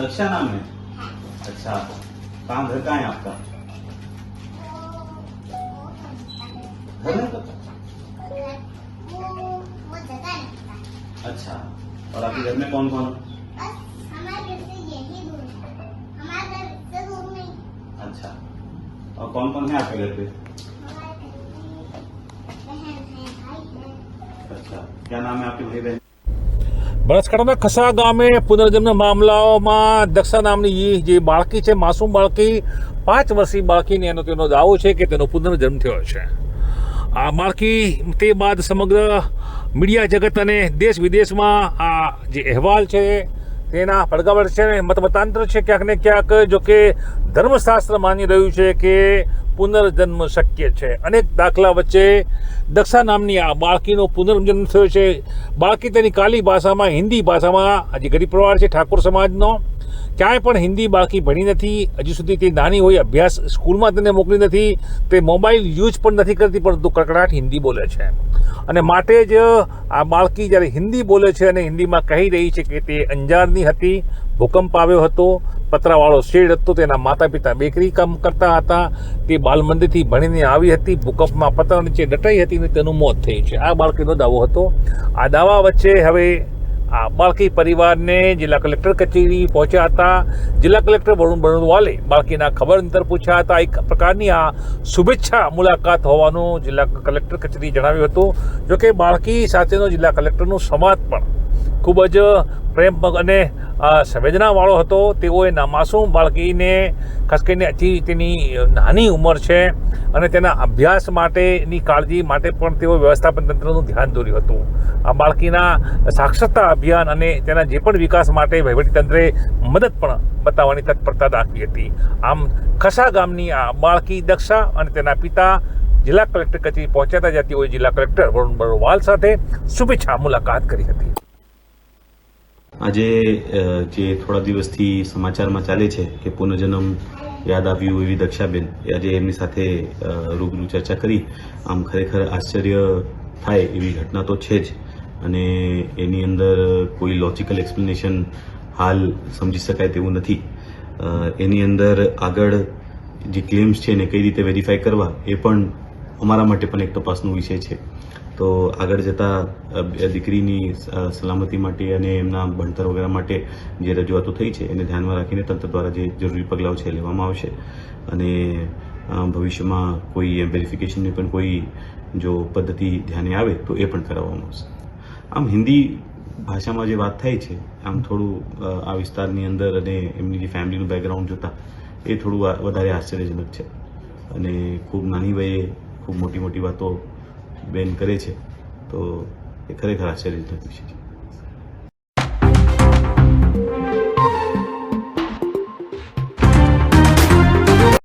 दक्षा नाम है। अच्छा तो काम घर का है आपका? घर तो? अच्छा और आपके घर में कौन कौन अच्छा और कौन कौन है आपके घर पे? अच्छा क्या नाम है आपके भाई बहन બનાસકાંઠાના ખસા ગામે પુનર્જન્મ મામલાઓમાં દક્ષા નામની જે બાળકી છે, માસૂમ બાળકી, પાંચ વર્ષની બાળકીને એનો તેનો દાવો છે કે તેનો પુનર્જન્મ થયો છે. આ બાળકી તે બાદ સમગ્ર મીડિયા જગત અને દેશ વિદેશમાં આ જે અહેવાલ છે તેના પડગાવડ છે મતમતાંતર છે ક્યાંક ને ક્યાંક જો કે ધર્મશાસ્ત્ર માની રહ્યું છે કે પુનર્જન્મ શક્ય છે. અનેક દાખલા વચ્ચે દક્ષા નામની આ બાળકીનો પુનર્જન્મ થયો છે. બાળકી તેની કાલી ભાષામાં, હિન્દી ભાષામાં આજે ગરીબ પરિવાર છે, ઠાકોર સમાજનો. ક્યાંય પણ હિન્દી બાળકી ભણી નથી, હજી સુધી તે નાની હોય, અભ્યાસ સ્કૂલમાં તેને મોકલી નથી, તે મોબાઈલ યુઝ પણ નથી કરતી, પરંતુ કડકડાટ હિન્દી બોલે છે. અને માટે જ આ બાળકી જ્યારે હિન્દી બોલે છે અને હિન્દીમાં કહી રહી છે કે તે અંજારની હતી, ભૂકંપ આવ્યો હતો પતરાવાળો શેડ હતો તેના માતા પિતા બેકરી કામ કરતા હતા તે બાલમંદિરથી ભણીને આવી હતી, ભૂકંપમાં પતરા નીચે દટાઈ હતી અને તેનું મોત થઈ છે. આ બાળકીનો દાવો હતો. આ દાવા વચ્ચે હવે આ બાળકી પરિવારને જિલ્લા કલેક્ટર કચેરી પહોંચ્યા હતા. જિલ્લા કલેક્ટર વરુણ બરુણવાલે બાળકીના ખબર અંતર પૂછ્યા હતા. એક પ્રકારની આ શુભેચ્છા મુલાકાત હોવાનું જિલ્લા કલેક્ટર કચેરી જણાવ્યું હતું. જોકે બાળકી સાથેનો જિલ્લા કલેક્ટરનો સંવાદ પણ ખૂબ જ પ્રેમ અને સંવેદનાવાળો હતો. તેઓએ માસૂમ બાળકીને, ખાસ કરીને હજી તેની નાની ઉંમર છે અને તેના અભ્યાસ માટેની કાળજી માટે પણ તેઓ વ્યવસ્થાપન તંત્રનું ધ્યાન દોર્યું હતું. આ બાળકીના સાક્ષરતા અભિયાન અને તેના જે પણ વિકાસ માટે વહીવટીતંત્રે મદદ પણ બતાવવાની તત્પરતા દાખવી હતી. આમ, ખસા ગામની આ બાળકી દક્ષા અને તેના પિતા જિલ્લા કલેક્ટર કચેરી પહોંચ્યા હતા જ્યાં તેઓએ જિલ્લા કલેક્ટર વરુણ બરોવાલ સાથે શુભેચ્છા મુલાકાત કરી હતી. આજે જે થોડા દિવસથી સમાચારમાં ચાલે છે કે પુનર્જન્મ યાદ આવ્યું એવી દક્ષાબેન આજે એમની સાથે રૂબરૂ ચર્ચા કરી. આમ ખરેખર આશ્ચર્ય થાય એવી ઘટના તો છે જ. અને એની અંદર કોઈ લોજિકલ એક્સપ્લેનેશન હાલ સમજી શકાય તેવું નથી. એની અંદર આગળ જે ક્લેમ્સ છે એને કઈ રીતે વેરીફાઈ કરવા, એ પણ અમારા માટે પણ એક તપાસનો વિષય છે. તો આગળ જતા દીકરીની સલામતી માટે અને એમના ભણતર વગેરે માટે જે રજૂઆતો થઈ છે, એને ધ્યાનમાં રાખીને તંત્ર દ્વારા જે જરૂરી પગલાઓ છે લેવામાં આવશે. અને ભવિષ્યમાં કોઈ વેરિફિકેશનની પણ કોઈ જો પદ્ધતિ ધ્યાને આવે તો એ પણ કરાવવામાં આવશે. આમ હિન્દી ભાષામાં જે વાત થાય છે, આમ થોડું આ વિસ્તારની અંદર અને એમની જે ફેમિલીનું બેકગ્રાઉન્ડ જોતા, એ થોડું વધારે આશ્ચર્યજનક છે. અને ખૂબ નાની વયે ખૂબ મોટી મોટી વાતો બેન કરે છે તો એ ખરેખર આશ્ચર્યજનક વિષય છે.